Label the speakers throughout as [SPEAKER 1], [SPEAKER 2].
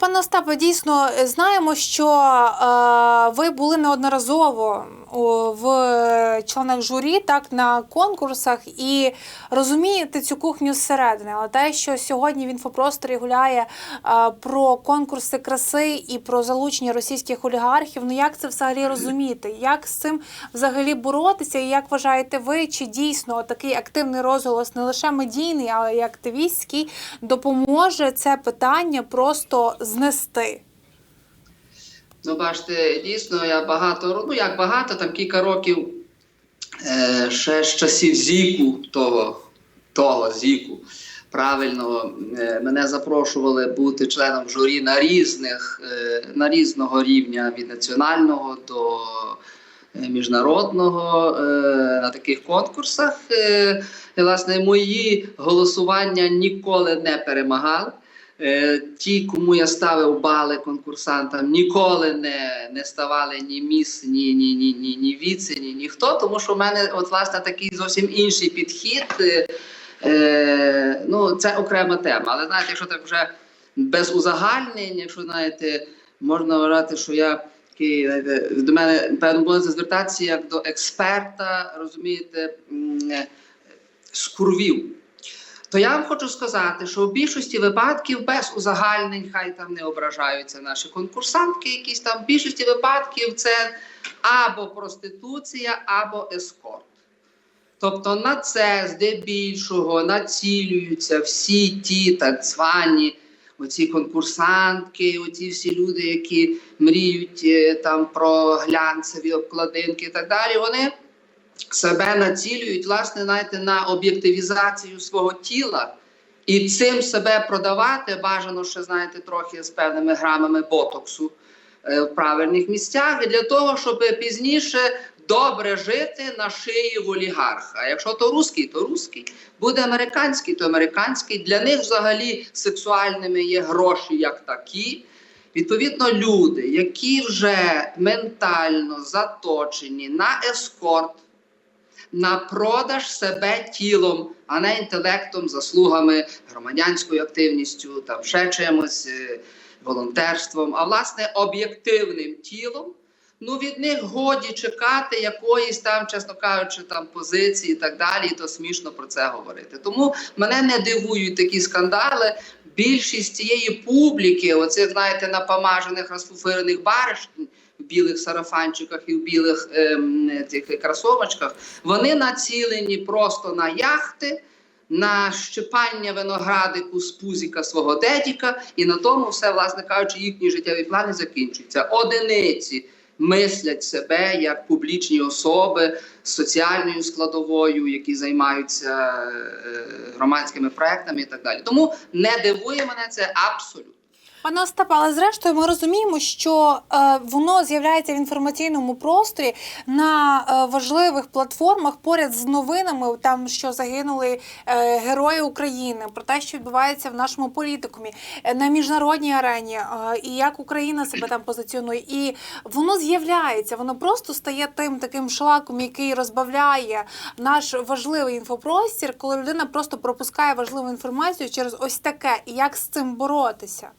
[SPEAKER 1] Пане Остапе, дійсно е, знаємо, що е, ви були неодноразово в членах журі, так на конкурсах, і розумієте цю кухню зсередини. Але те, що сьогодні в інфопросторі гуляє е, про конкурси краси і про залучення російських олігархів, ну як це взагалі розуміти? Як з цим взагалі боротися? І як вважаєте ви, чи дійсно такий активний розголос не лише медійний, але й активістський допоможе це питання просто знести?
[SPEAKER 2] Ну, бачите, дійсно, я багато, ну як багато, там кілька років е, ще з часів Зіку, того, того Зіку, правильно, е, мене запрошували бути членом журі на різних, е, на різного рівня від національного до е, міжнародного на таких конкурсах. І, власне, мої голосування ніколи не перемагали. Е, Ті, кому я ставив бали конкурсантам, ніколи не, не ставали ні міс, ні, ні, ні, ні, ні віце, ні ніхто, тому що в мене от, власне такий зовсім інший підхід. Е, е, ну, це окрема тема. Але знаєте, якщо так вже без узагальнень, якщо знаєте, можна вважати, що я такий, до мене певно буде звертатися як до експерта, розумієте, м, е, з курвів. То я вам хочу сказати, що в більшості випадків без узагальнень, хай там не ображаються наші конкурсантки, якісь там в більшості випадків це або проституція, або ескорт. Тобто на це здебільшого націлюються всі ті так звані оці конкурсантки, оці всі люди, які мріють е, там про глянцеві обкладинки і так далі. Вони себе націлюють, власне, знаєте, на об'єктивізацію свого тіла і цим себе продавати бажано ще, знаєте, трохи з певними грамами ботоксу е, в правильних місцях, для того, щоб пізніше добре жити на шиї в олігарха. А якщо то русський, то русський, буде американський, то американський. Для них взагалі сексуальними є гроші як такі. Відповідно, люди, які вже ментально заточені на ескорт, на продаж себе тілом, а не інтелектом, заслугами, громадянською активністю, там ще чимось, е, волонтерством, а власне об'єктивним тілом. Ну, від них годі чекати якоїсь там, чесно кажучи, там позиції і так далі, і то смішно про це говорити. Тому мене не дивують такі скандали. Більшість цієї публіки, оцих, знаєте, напомажених розфуфирених баришень, в білих сарафанчиках і в білих ем, цих кросовочках, вони націлені просто на яхти, на щепання виноградику з пузіка свого дедіка, і на тому все, власне кажучи, їхні життєві плани закінчуються. Одиниці мислять себе як публічні особи з соціальною складовою, які займаються е, громадськими проектами і так далі. Тому не дивує мене це абсолютно.
[SPEAKER 1] Пане Остапе, але зрештою ми розуміємо, що е, воно з'являється в інформаційному просторі на е, важливих платформах поряд з новинами, там що загинули е, герої України, про те, що відбувається в нашому політикумі е, на міжнародній арені, е, і як Україна себе там позиціонує. І воно з'являється, воно просто стає тим таким шлаком, який розбавляє наш важливий інфопростір, коли людина просто пропускає важливу інформацію через ось таке. І як з цим боротися?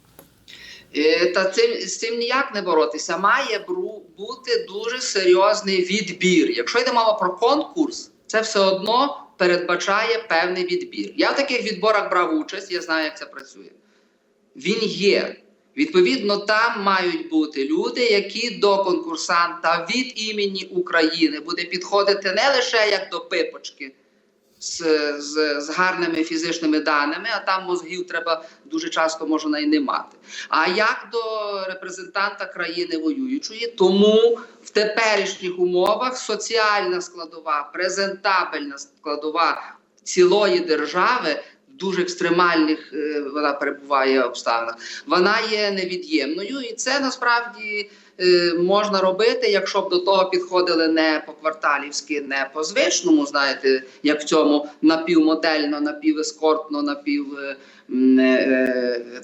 [SPEAKER 2] Е, Та цим з цим ніяк не боротися. Має бути дуже серйозний відбір. Якщо йде мова про конкурс, це все одно передбачає певний відбір. Я в таких відборах брав участь, я знаю, як це працює. Він є. Відповідно, там мають бути люди, які до конкурсанта від імені України буде підходити не лише як до пипочки з, з, з гарними фізичними даними, а там мозгів треба дуже часто можна і не мати. А як до репрезентанта країни воюючої, тому в теперішніх умовах соціальна складова, презентабельна складова цілої держави. Дуже екстремальних е, вона перебуває обставинах. Вона є невід'ємною, і це насправді е, можна робити, якщо б до того підходили не по кварталівськи, не по звичному, знаєте, як в цьому напівмодельно, напівескортно, напів е,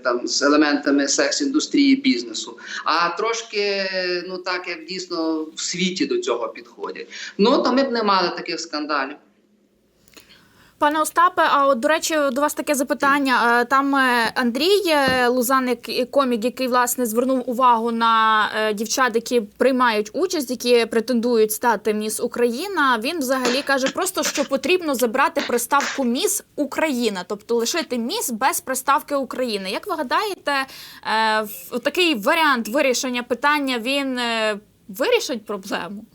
[SPEAKER 2] там з елементами секс-індустрії бізнесу, а трошки, ну так як дійсно в світі до цього підходять. Ну то ми б не мали таких скандалів.
[SPEAKER 3] Пане Остапе, а от до речі, до вас таке запитання. Е, Там е, Андрій е, Лузаник, комік, який власне звернув увагу на дівчат, які приймають участь, які претендують стати міс Україна. Він взагалі каже просто, що потрібно забрати приставку Міс Україна, тобто лишити міс без приставки України. Як ви гадаєте, такий варіант вирішення питання він вирішить проблему?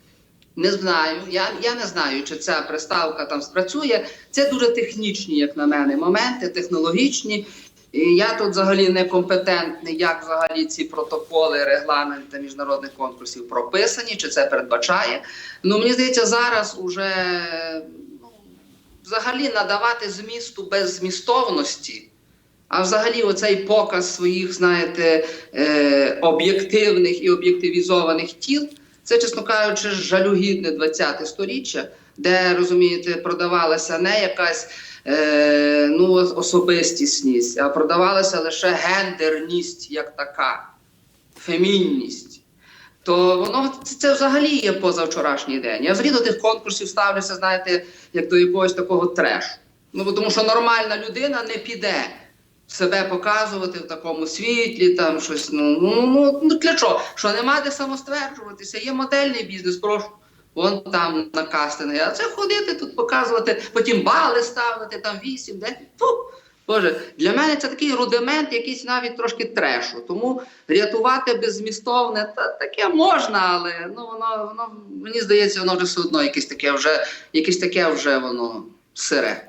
[SPEAKER 2] Не знаю. Я, я не знаю, чи ця приставка там спрацює. Це дуже технічні, як на мене, моменти, технологічні. І я тут взагалі некомпетентний, як взагалі ці протоколи, регламенти міжнародних конкурсів прописані, чи це передбачає. Ну мені здається, зараз уже ну, взагалі надавати змісту без змістовності. А взагалі, оцей показ своїх, знаєте, е, об'єктивних і об'єктивізованих тіл, це, чесно кажучи, жалюгідне 20-те сторіччя, де, розумієте, продавалася не якась е, ну, особистісність, а продавалася лише гендерність як така, фемінність. То воно це, це взагалі є позавчорашній день. Я взагалі до тих конкурсів ставлюся, знаєте, як до якогось такого трешу. Ну, тому що нормальна людина не піде себе показувати в такому світлі, там щось. Ну, ну, ну, ну для чого? Що нема де самостверджуватися, є модельний бізнес, прошу. Вон там на кастинги. А це ходити тут показувати, потім бали ставити, там 8, 10. Фу. Боже, для мене це такий рудимент, якийсь навіть трошки трешу. Тому рятувати беззмістовне, та таке можна, але ну воно, воно мені здається, воно вже все одно якесь таке вже, якесь таке вже воно сире.